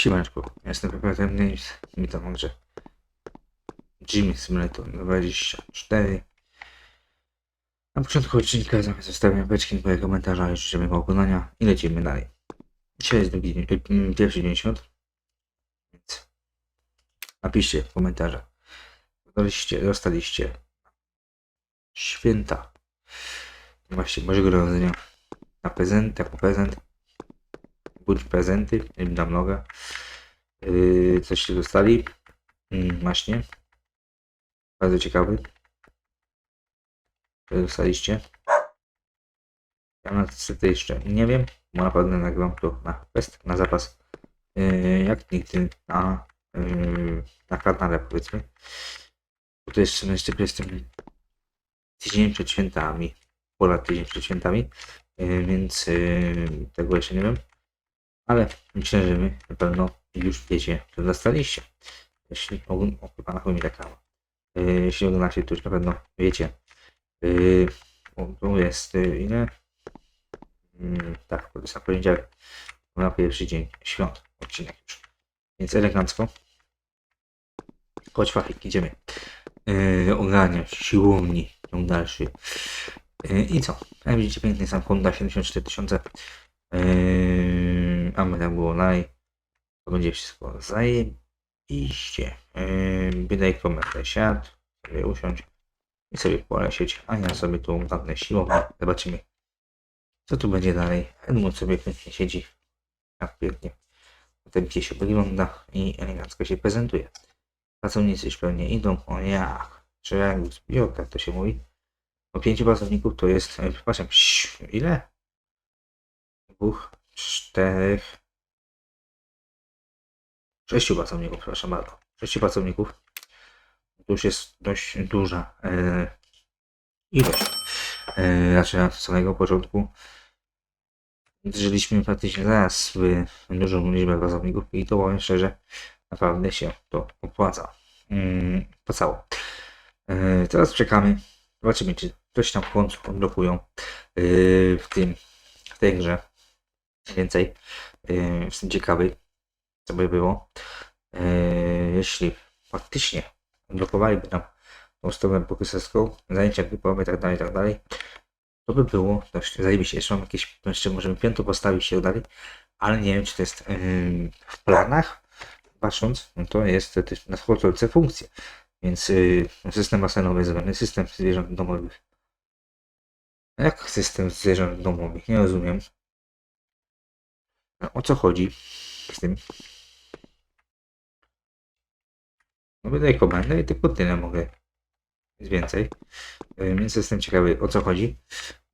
Siemaneczku, jestem Pepetem Games. Witam w grze Jimmy Simulator 24. Na początku odcinka zamiast zostawiam beczki moje komentarza i życzymy oglądania i lecimy dalej. Dzisiaj jest drugi, y, pierwszy dzień świąt, więc napiszcie w komentarzach. Dostaliście, dostaliście święta. Właśnie Bożego Narodzenia na prezent, jako prezent bądź prezenty, wiem, dam nogę. Yy, coś się dostali. Yy, właśnie. Bardzo ciekawy. Co dostaliście? Ja niestety jeszcze nie wiem, bo na pewno nagrywam to na test, na zapas. Yy, jak nigdy na, yy, na kanale powiedzmy. Bo to jeszcze niestety jestem tydzień przed świętami. Ponad tydzień przed świętami. Yy, więc yy, tego jeszcze nie wiem ale myślę, że wy na pewno już wiecie, co dostaliście. Jeśli ogólnie, o, mi taka. Yy, jeśli oglądacie, to już na pewno wiecie. Yy, jest yy, ile? Yy, tak, to jest na poniedziałek. Na pierwszy dzień świąt, odcinek już. Więc elegancko. Chodź fachik, idziemy. Yy, ogarniam siłowni, ciąg dalszy. Yy, I co? Jak widzicie, piękny sam Honda 74 tysiące. Yy, a my tam było naj. To będzie wszystko zajebiście. Yy, Wydaj komentarz siadł, sobie usiąść i sobie polecieć, a ja sobie tu zamknę siłownię. Zobaczymy, co tu będzie dalej. Edmund sobie pięknie siedzi, jak pięknie. Potem piesio wygląda i elegancko się prezentuje. Pracownicy już pewnie idą, o jak, czy jak zbiorka to się mówi. O pięciu pracowników to jest, przepraszam, ile? dwóch, czterech, sześciu pracowników, przepraszam bardzo. Sześciu pracowników. To już jest dość duża e, ilość. E, znaczy od samego początku żyliśmy praktycznie zaraz w dużą liczbę pracowników i to powiem szczerze, naprawdę się to opłaca. Mm, opłacało. E, teraz czekamy. Zobaczymy, czy coś tam w końcu e, w tym, w tej grze więcej. Yy, Jestem ciekawy, co by było. Yy, Jeśli faktycznie blokowaliby nam tą stronę pokresowską, zajęcia grupowe itd., tak itd., to by było dość zajebiście. Jeszcze mam jakieś, jeszcze możemy piętro postawić się dalej, ale nie wiem, czy to jest w planach. Patrząc, no to jest to jest nadchodzące funkcje. Więc yy, system basenowy zwany system zwierząt domowych. Jak system zwierząt domowych? Nie rozumiem. O co chodzi z tym? No wydaję komendę i tylko tyle mogę. Nic więcej. Yy, Więc jestem ciekawy o co chodzi.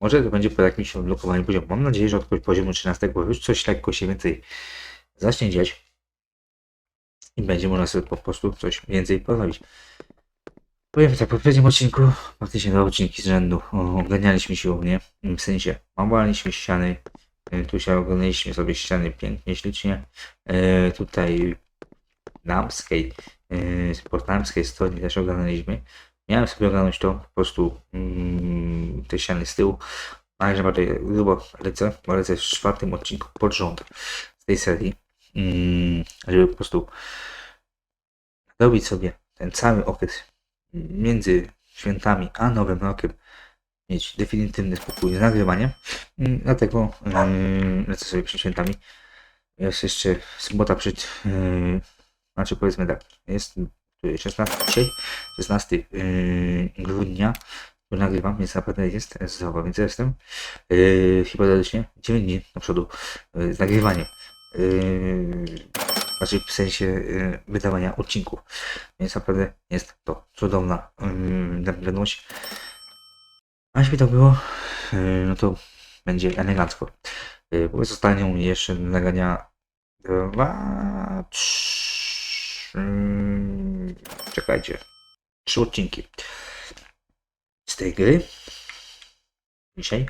Może to będzie po jakimś odblokowaniu poziomu. Mam nadzieję, że od poziomu 13 już coś lekko się więcej zacznie dziać. I będzie można sobie po prostu coś więcej postawić. Powiem tak, w poprzednim odcinku, faktycznie dwa odcinki z rzędu, o, ogarnialiśmy siłownię, w sensie obalaliśmy ściany, E, Tu się oglądaliśmy sobie ściany pięknie, ślicznie. E, tutaj damskiej, e, sportamskiej stronie też oglądaliśmy. Miałem sobie oglądać to po prostu mm, te ściany z tyłu. Ale że bardziej grubo lecę, bo lecę w czwartym odcinku pod rząd z tej serii. Mm, żeby po prostu robić sobie ten cały okres między świętami a nowym rokiem mieć definitywny spokój z nagrywaniem. Mm, Dlatego yy, lecę sobie przed świętami. Jest jeszcze sobota przed, yy, znaczy powiedzmy tak, jest tu jest 16, dzisiaj, 16 yy, grudnia, nagrywam, więc naprawdę jest zdrowo, więc jestem yy, hipotetycznie 9 dni do przodu yy, z nagrywaniem. Yy, znaczy w sensie yy, wydawania odcinków. Więc naprawdę jest to cudowna yy, wiadomość. A jeśli tak było, yy, no to będzie elegancko. Yy, Pozostają mi jeszcze do nagrania dwa, trzy, czekajcie, trzy odcinki z tej gry dzisiaj.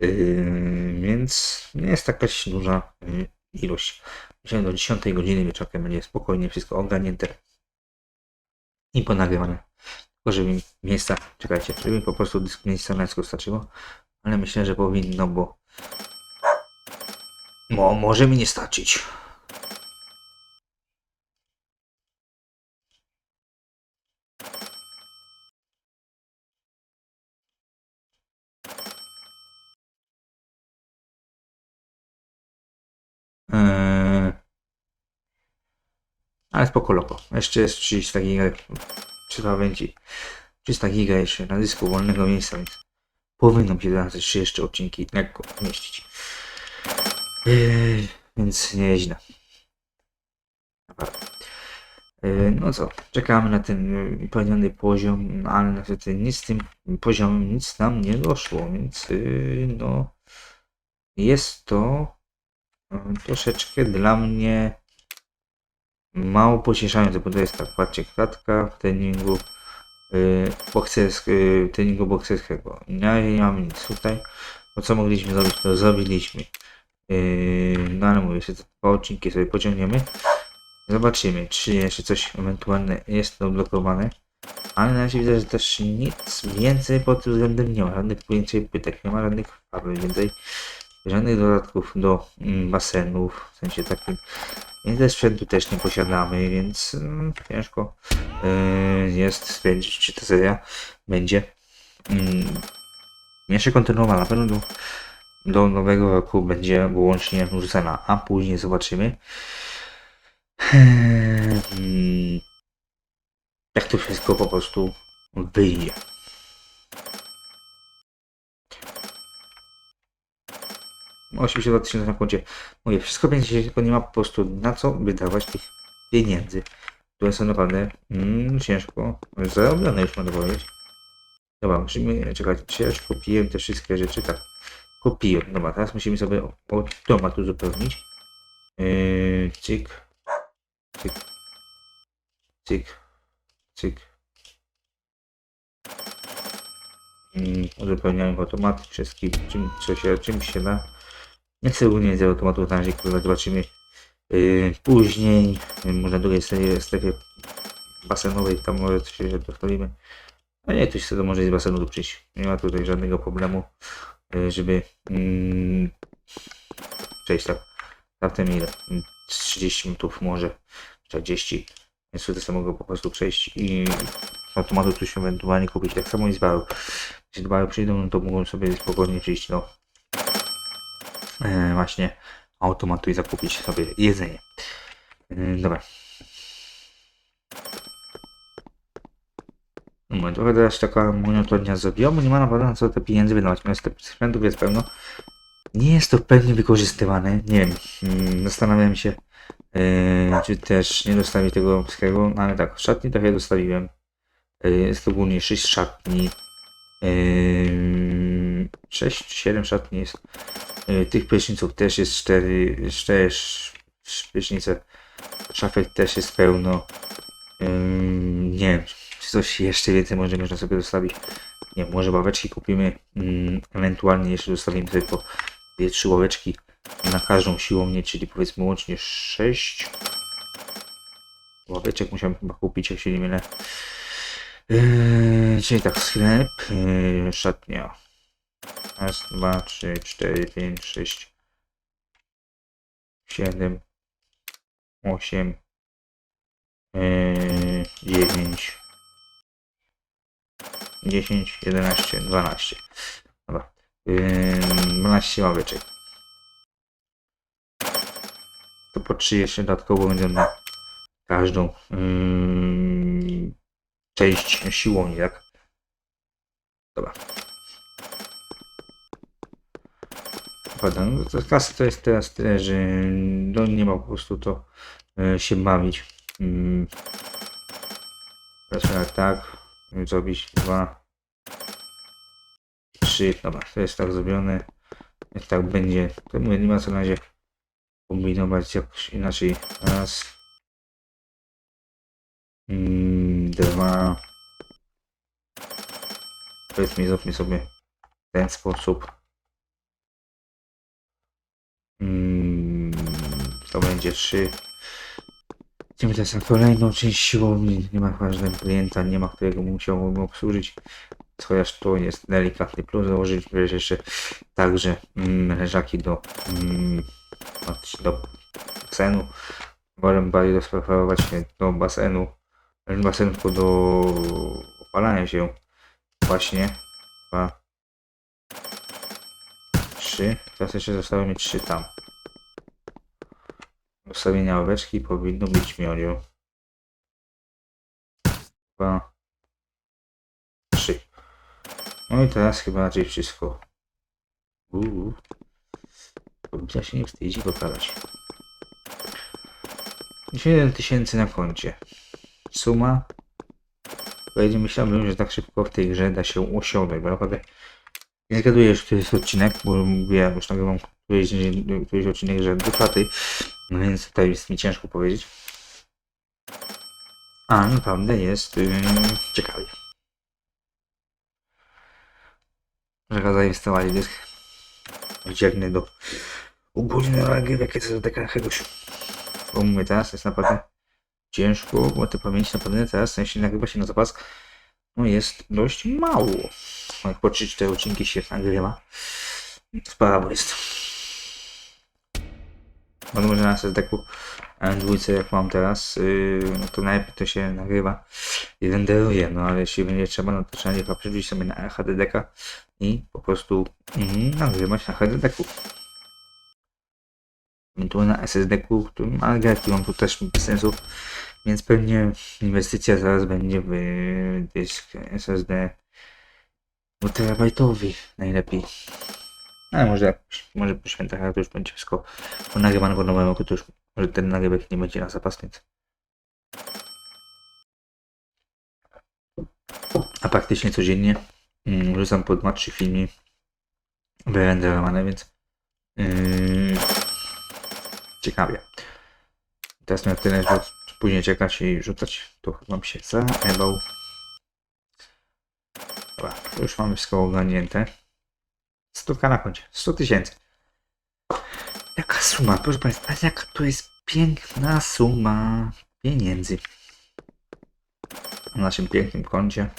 Yy, więc nie jest jakaś duża ilość. Że do 10 godziny wieczorem będzie spokojnie wszystko ogarnięte i po nagrywaniu. Tylko, żeby mi miejsca, czekajcie, żeby mi po prostu dysk miejsca na starczyło. Ale myślę, że powinno, bo... No, może mi nie starczyć. Eee, ale spoko loko. Jeszcze jest 30 takich trzeba będzie 300 giga jeszcze na dysku wolnego miejsca, więc powinno się teraz trzy jeszcze odcinki lekko mieścić. Yy, więc nieźle. Yy, No co, czekamy na ten yy, pełniony poziom, no ale niestety nic z tym poziomem nic nam nie doszło, więc yy, no jest to yy, troszeczkę dla mnie mało pocieszające, bo to jest tak, patrzcie, klatka w treningu yy, yy, treningu bokserskiego. Ja nie mam nic tutaj. No co mogliśmy zrobić, to zrobiliśmy. Yy, no ale mówię, te dwa odcinki sobie pociągniemy. Zobaczymy, czy jeszcze coś ewentualne jest odblokowane. Ale na razie widzę, że też nic więcej pod tym względem nie ma. Żadnych więcej pytań, nie ma żadnych farb, więcej żadnych dodatków do mm, basenów, w sensie takim. Więcej sprzętu też nie posiadamy, więc mm, ciężko yy, jest stwierdzić, czy ta seria będzie mm, jeszcze kontynuowana. Na pewno do, do nowego roku będzie wyłącznie rzucana, a później zobaczymy. Hmm, jak to wszystko po prostu wyjdzie. 82 tysiące na koncie. Mówię, wszystko będzie się, tylko nie ma po prostu na co wydawać tych pieniędzy, które są naprawdę mm, ciężko zarobione, już mogę powiedzieć. Dobra, musimy czekać, czy kupiłem te wszystkie rzeczy, tak. Kupiłem, dobra, teraz musimy sobie automatu uzupełnić. Yy, cyk, cyk, cyk, cyk. Mm, uzupełniamy automaty wszystkim, czym, co się, czym się da. Nie chcę ogólnie z automatu na razie, kurwa, zobaczymy yy, później. Yy, może na drugiej strefie, basenowej, tam może coś się dostawimy. A nie, ktoś to może z basenu tu przyjść. Nie ma tutaj żadnego problemu, yy, żeby yy, przejść tak. Zatem ile? Yy, 30 minut może, 40. Więc tutaj sobie mogą po prostu przejść i automatu coś ewentualnie kupić. Tak samo i z baru. Jeśli z baru przyjdą, no to mogą sobie spokojnie przyjść do e, właśnie automatu i zakupić sobie jedzenie. E, dobra. No, trochę teraz taka monotonia zrobiła, bo nie ma naprawdę na co te pieniądze wydawać. Sprzętów jest pełno. Nie jest to pewnie wykorzystywane. Nie wiem. mm, Zastanawiam się, e, czy też nie dostawić tego wszystkiego. No, ale tak, szatni trochę dostawiłem. E, jest to ogólnie 6 szatni. 6 czy 7 szatni jest. E, Tych pryszniców też jest 4, 4 prysznice. Szafek też jest pełno. Ym, nie wiem, czy coś jeszcze więcej może można sobie zostawić. Nie może ławeczki kupimy. Ym, ewentualnie jeszcze zostawimy sobie po dwie, trzy ławeczki na każdą siłownię, czyli powiedzmy łącznie 6 ławeczek musiałem chyba kupić, jak się nie mylę. Yy, czyli tak, sklep, yy, szatnia. Raz, dwa, trzy, cztery, pięć, sześć, siedem, osiem, yy, dziewięć, dziesięć, jedenaście, dwanaście. Dobra. Yy, 12 ławeczek. To po trzy jeszcze dodatkowo będą na każdą yy, część siłowni, tak? Dobra. Prawda, no to kasy to jest teraz tyle, że no nie ma po prostu to e, się bawić. Mm. Teraz tak zrobić dwa, trzy, dobra, to jest tak zrobione. Jak tak będzie, to mówię, nie ma co na razie kombinować jakoś inaczej. Raz, mm, dwa, powiedzmy, zróbmy sobie w ten sposób. To będzie 3. Idziemy teraz na kolejną część siłowni. Nie ma ważnego klienta, nie ma którego musiałbym obsłużyć. Chociaż to jest delikatny plus. Założyliśmy jeszcze także mm, leżaki do, mm, do basenu. Wolę bardziej dostosować się do basenu. Tylko do opalania się. Właśnie. Dwa. Trzy. Teraz jeszcze zostały mi trzy tam. Ustawienia ławeczki powinno być miodio. dwa, trzy. No i teraz chyba raczej wszystko. Uuu. Powinna się nie wstydzić i pokazać. 7 tysięcy na koncie. Suma. Ja nie myślałem, że tak szybko w tej grze da się osiągnąć, bo naprawdę nie zgaduję, że to jest odcinek, bo mówię, już nagrywam któryś, któryś odcinek, że do no więc tutaj jest mi ciężko powiedzieć. A naprawdę jest yy, ciekawie. Że zainstalowali dysk wyciągnie do ogólnej jakie to taka jakiegoś. Bo mówię, teraz jest naprawdę ciężko, bo te pamięci naprawdę teraz, w sensie nagrywa się na zapas, no jest dość mało. Jak po 3-4 odcinki się nagrywa, sprawa jest. Bo może na SSD-ku dwójce jak mam teraz, yy, to najpierw to się nagrywa i renderuje, no ale jeśli będzie trzeba, no to trzeba chyba przerzucić sobie na HDD-ka i po prostu mm, nagrywać na HDD-ku. Tu na SSD-ku, ale gierki mam tu też bez sensu, więc pewnie inwestycja zaraz będzie w dysk SSD dwuterabajtowy najlepiej. Ale może, może po świętach ale to już będzie wszystko po nagrywanego nowego roku, to już może ten nagrywek nie będzie na zapas, więc a praktycznie codziennie mm, wrzucam po 2-3 filmy wyrenderowane, więc yy, ciekawie. Teraz miał tyle, że później czekać i rzucać, to mam się zaebał. Dobra, już mamy wszystko ogarnięte. 100 na koncie, 100 tysięcy. Jaka suma, proszę Państwa, jaka to jest piękna suma pieniędzy. Na naszym pięknym koncie.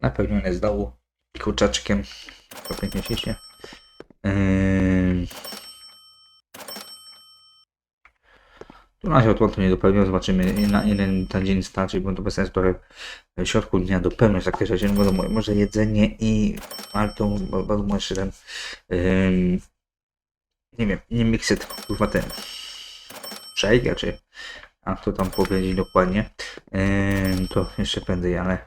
Napełnione z dołu kurczaczkiem. To pięknie się. Yy... Tu na razie odłączę nie dopełnię, zobaczymy na ile ten dzień starczy, bo to bez sensu trochę w środku dnia dopełniać takie rzeczy, no bo może jedzenie i maltą, bo bardzo jeszcze ten nie wiem, nie mikset, kurwa ten przejdę, czy a kto tam powiedzieć dokładnie, to jeszcze prędzej, ale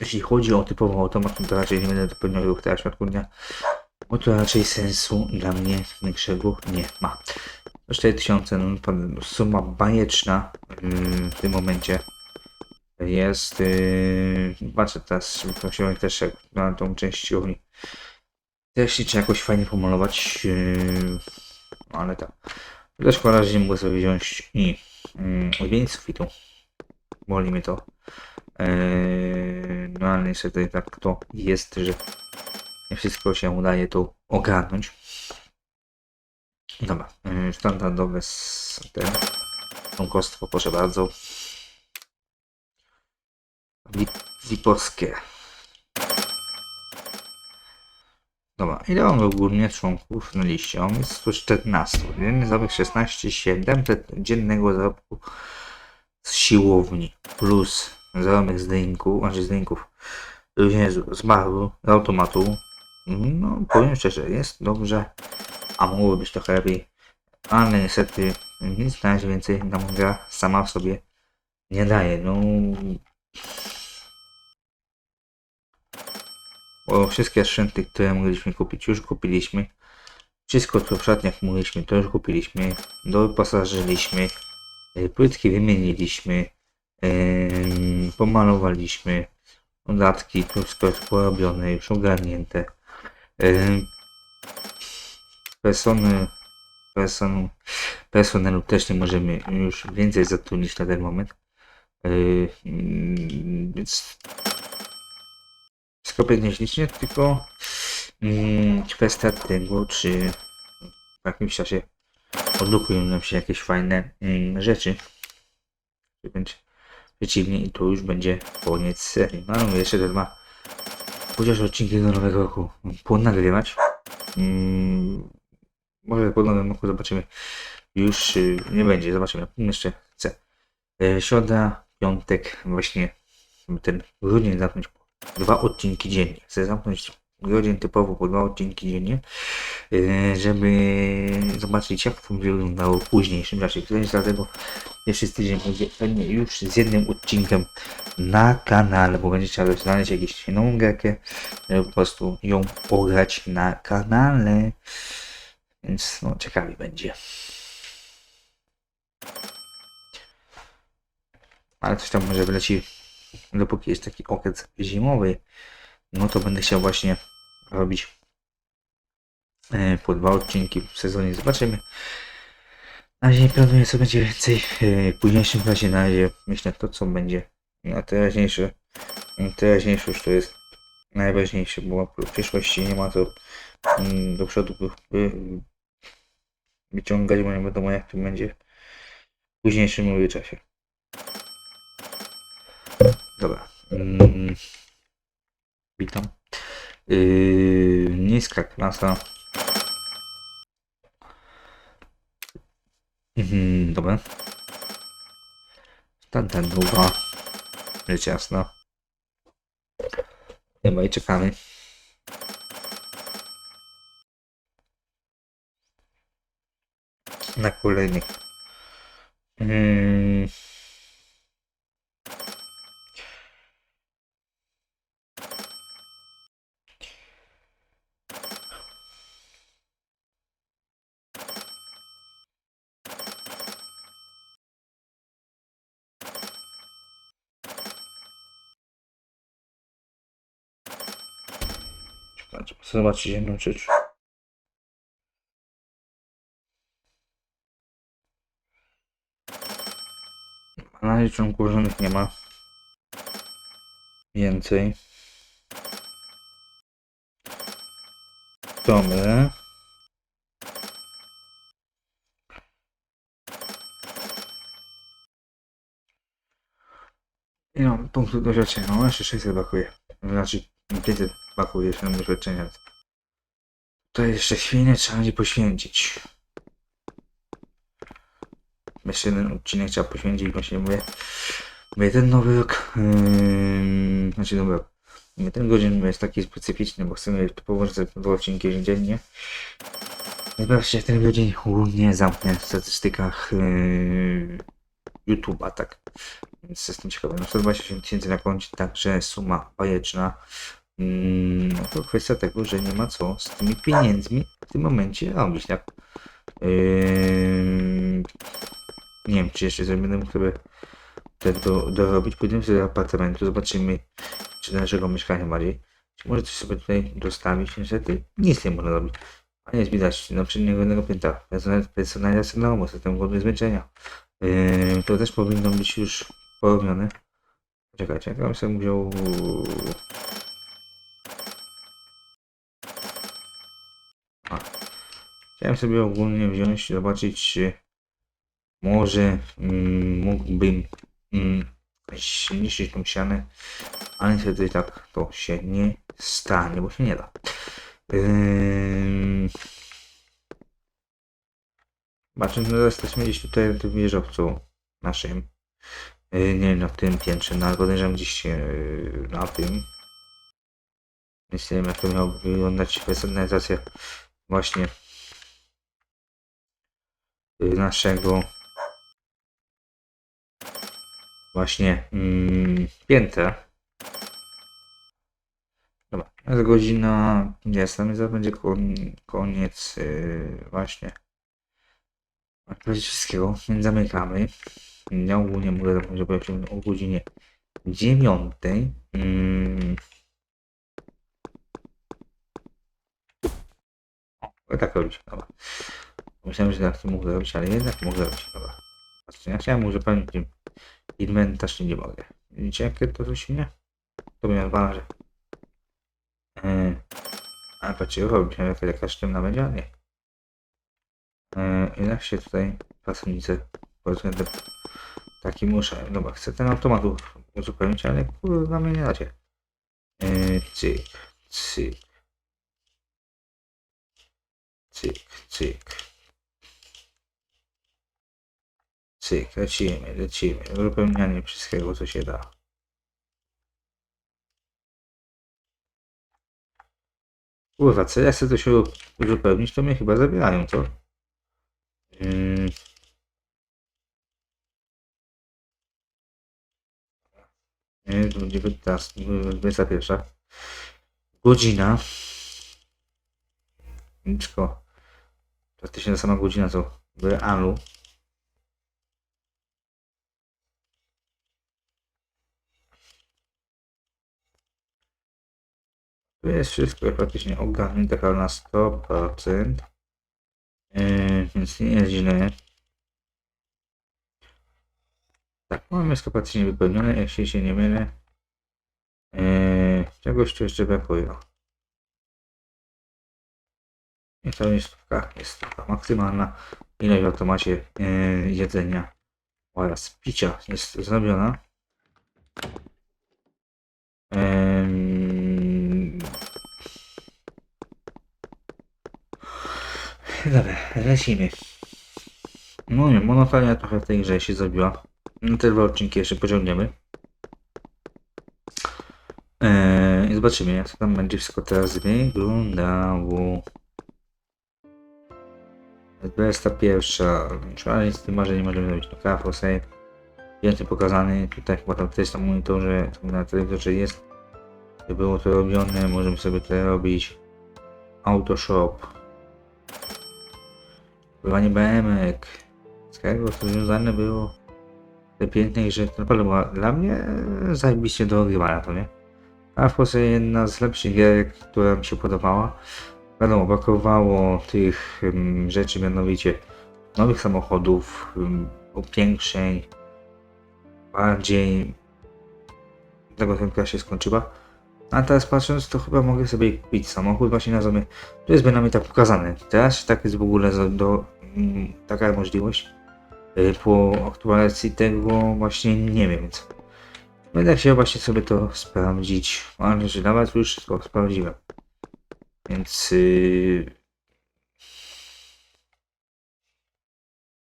jeśli chodzi o typową automat, to raczej nie będę dopełniał ruch teraz w środku dnia, bo to raczej sensu dla mnie większego nie ma. 4000, no, suma bajeczna yy, w tym momencie jest. Yy, patrzę teraz, prosiłem też na tą część siłowni. Też liczę jakoś fajnie pomalować, yy, ale tak. Też szkoda, że nie mogę sobie wziąć i yy, odmienić sufitu. Boli mnie to. Yy, no ale niestety tak to jest, że nie wszystko się udaje to ogarnąć. Dobra, yy, standardowe s- ten członkostwo, proszę bardzo. Lipowskie. Dobra, ile mamy ogólnie członków na liście? On jest 114. Jeden zarobek 16 700 dziennego zarobku z siłowni plus zarobek z drinków, znaczy z drinków Jezu, z baru, z automatu. No, powiem szczerze, jest dobrze, a mogłoby być trochę lepiej, ale niestety nic na razie więcej nam gra sama w sobie nie daje. No, bo wszystkie sprzęty, które mogliśmy kupić, już kupiliśmy. Wszystko, co w szatniach mogliśmy, to już kupiliśmy. Doposażyliśmy. e, Płytki wymieniliśmy. em, Pomalowaliśmy. Dodatki, wszystko jest porobione, już ogarnięte. Persony, person, personelu też nie możemy już więcej zatrudnić na ten moment. Więc wszystko pewnie ślicznie, tylko mm, kwestia tego, czy w jakimś czasie odblokują nam się jakieś fajne rzeczy. Przeciwnie i to już będzie koniec serii. No ale jeszcze te dwa chociaż odcinki do nowego roku ponagrywać. Mm, może po nowym roku zobaczymy. Już y, nie będzie, zobaczymy. Jeszcze chcę. E, Środa, piątek, właśnie ten grudzień zamknąć dwa odcinki dziennie. Chcę zamknąć grudzień typowo po dwa odcinki dziennie. Yy, żeby zobaczyć jak to wyglądało w późniejszym czasie. Dlatego jeszcze tydzień będzie pewnie już z jednym odcinkiem na kanale, bo będzie trzeba znaleźć jakąś nową gierkę, żeby po prostu ją pograć na kanale. Więc no będzie. Ale coś tam może wyleci, dopóki jest taki okres zimowy, no to będę chciał właśnie robić po dwa odcinki w sezonie. Zobaczymy. Na razie nie planuję co będzie więcej e, w późniejszym czasie. Na razie myślę to co będzie na teraźniejsze. Teraźniejsze już to jest najważniejsze, bo w przyszłości nie ma co mm, do przodu wyciągać, bo nie wiadomo jak to będzie w późniejszym czasie. Dobra. Mm. Witam. Yy, niska klasa. Mhm, dobra. Standardowa. Rzecz jasna. Dobra i czekamy. Na kolejnych. Mm. Muszę zobaczyć jedną rzecz. Na różnych nie ma. Więcej. Dobra. I mam punktów doświadczenia. No jeszcze 600 brakuje. Znaczy 500 brakuje jeszcze na doświadczenia. To jeszcze chwilę trzeba będzie poświęcić. Jeszcze jeden odcinek trzeba poświęcić, właśnie mówię. Mówię, ten nowy rok, yy, znaczy nowy rok. Mówię, ten godzin jest taki specyficzny, bo chcemy położyć te dwa odcinki dziennie. Najbardziej ten godzin głównie zamknę w statystykach yy, YouTube'a, tak. Więc jestem ciekawy. No 128 tysięcy na koncie, także suma bajeczna. Mm, No to kwestia tego, że nie ma co z tymi pieniędzmi w tym momencie robić, tak? Yy, nie wiem, czy jeszcze mógł sobie ten do, dorobić. Pójdziemy sobie do apartamentu, zobaczymy, czy naszego mieszkania bardziej. Czy może coś sobie tutaj dostawić, niestety nic nie można robić. A nie jest widać, na przedniego jednego piętra. Personal- Personalizacja na system wody zmęczenia. Yy, to też powinno być już porobione. Czekajcie, ja bym sobie wziął... Chciałem sobie ogólnie wziąć, zobaczyć, czy może mm, mógłbym mm, zniszczyć tą ścianę, ale niestety tak to się nie stanie, bo się nie da. Yy... Zobaczmy, no jesteśmy gdzieś tutaj na tym wieżowcu naszym. Yy, nie na tym piętrze, no ale podejrzewam gdzieś yy, na tym. Więc nie wiem jak to miałoby wyglądać personalizacja właśnie naszego właśnie mm, piętra. Dobra, jest godzina 20, więc zaraz będzie kon, koniec yy, właśnie odpowiedzi wszystkiego, więc zamykamy. Ja ogólnie mogę zapomnieć o o godzinie 9. Mm. O, tak robić, dobra. Myślałem, że tak nie mógł zrobić, ale jednak mógł zrobić, dobra. Patrzcie, ja chciałem uzupełnić inwentarz, nie mogę. Widzicie jakie to tu się nie? To dwa razy. Yy. A patrzcie, robić, jak jakaś sztywna będzie, a nie. Yy, jak się tutaj pracownicy pod względem taki muszę, dobra, chcę ten automat uzupełnić, ale kurwa mnie nie dacie. Yy, cyk, cyk. Cyk, cyk. Cyk, lecimy, lecimy. Uzupełnianie wszystkiego, co się da. Kurwa, co ja chcę to się uzupełnić, to mnie chyba zabierają, co? Yy... Nie, to będzie 19, 21. Godzina. Niczko. Praktycznie ta sama godzina co w realu. Tu jest wszystko praktycznie ogarnięte na 100%. Yy, więc nie jest źle. Tak, mamy praktycznie wypełnione, jak się, nie mylę. Yy, czegoś tu jeszcze brakuje. I to jest jest taka maksymalna ilość w automacie yy, jedzenia oraz picia jest zrobiona. Em, Dobra, lecimy. No nie, monotonia trochę w tej grze się zrobiła. No te dwa odcinki jeszcze pociągniemy. Eee, I zobaczymy, jak to tam będzie wszystko teraz wyglądało. 21. Czyli z tym nie możemy zrobić. No Carrefour Save. Więcej pokazany. Tutaj chyba tam też na monitorze, na telewizorze jest. Było to robione, możemy sobie to robić. Autoshop. Pływanie BMek. Tego to związane było. Te pięknej rzeczy. Naprawdę była dla mnie zajebiście do ogrywania to, nie? Carrefour Save jedna z lepszych gier, która mi się podobała. Wiadomo, brakowało tych ym, rzeczy, mianowicie nowych samochodów, ym, upiększeń, bardziej tego gra się skończyła. A teraz patrząc, to chyba mogę sobie kupić samochód właśnie na zombie. To jest bynajmniej tak pokazane. Teraz tak jest w ogóle za- do, mm, taka możliwość. Y, Po aktualizacji tego właśnie nie wiem, więc będę chciał właśnie sobie to sprawdzić. Ale że nawet już to sprawdziłem. Więc yy...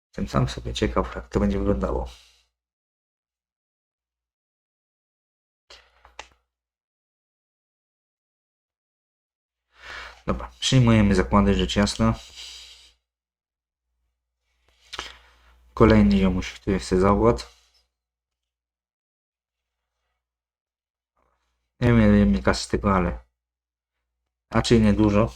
jestem sam sobie ciekaw, jak to będzie wyglądało. Dobra, przyjmujemy zakłady, rzecz jasna. Kolejny jomuś, który chce zakład. Nie wiem, ile mi z tego, ale raczej niedużo.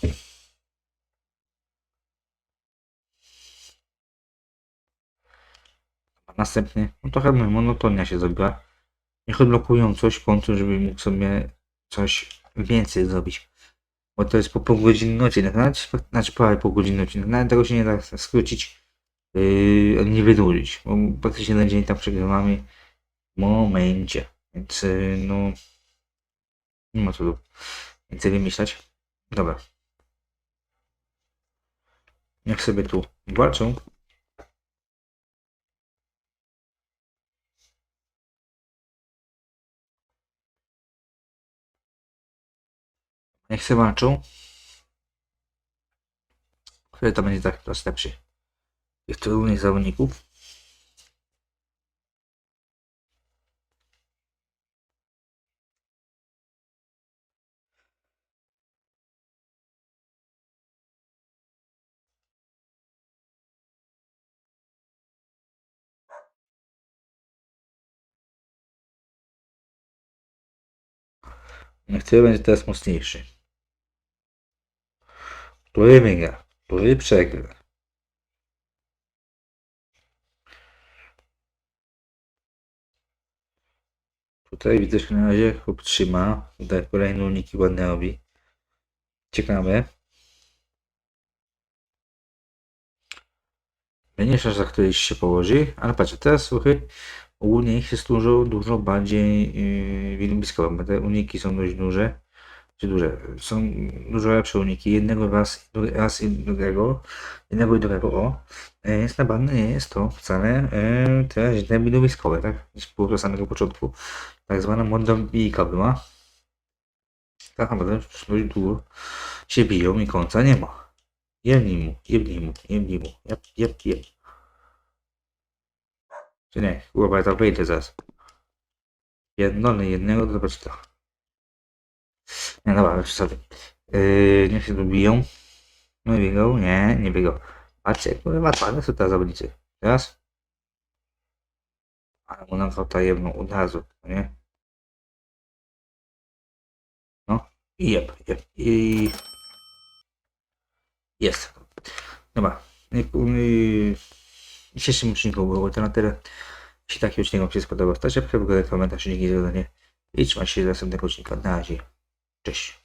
Następny, no trochę monotonia się zrobiła. Niech odblokują coś w końcu, żeby mógł sobie coś więcej zrobić. Bo to jest po pół godziny odcinek, znaczy, znaczy prawie pół godziny odcinek. Nawet tego się nie da skrócić, yy, nie wydłużyć, bo praktycznie na dzień tam przegrywamy w momencie. Więc yy, no, nie ma co więcej wymyślać. Dobra. Niech sobie tu walczą. Niech się walczą. Który to będzie tak teraz lepszy? Tych trudnych zawodników. Który będzie teraz mocniejszy. Wygra? Który przegra? Tutaj widzę, że na razie chłop trzyma. Tutaj kolejne uniki ładne robi. Ciekawe. Mniejsza, za któryś się położy, ale patrzcie, teraz słuchy, ogólnie ich jest dużo, dużo bardziej yy, wilubiskowe, bo te uniki są dość duże, czy duże, są dużo lepsze uniki, jednego raz, raz i drugiego, jednego i drugiego, o, E, więc na bandy nie jest to wcale e, te źle widowiskowe, tak, było to samego początku, tak zwana moda bijka była, tak naprawdę dość długo się biją i końca nie ma. Jebnij mu, jebnij mu, jebnij mu, jeb, jeb, jeb. Czy nie, chyba ja tam wyjdę zaraz. Jedno, jednego, to zobacz to. Nie, dobra, już sobie. Yy, niech się tu biją. No biegał? Nie, nie biegał. Patrzcie, kurwa, ładne są te zawodnicy. Teraz? Ale mu nakauta jedną od razu, no nie? No. I jeb, jeb. I... Jest. Dobra. I- i- W dzisiejszym odcinku było to na tyle. Jeśli taki odcinek Wam się spodobał, stawcie łapkę w górę, komentarz, dzięki za oglądanie. I trzymajcie się do następnego odcinka. Na razie. Cześć.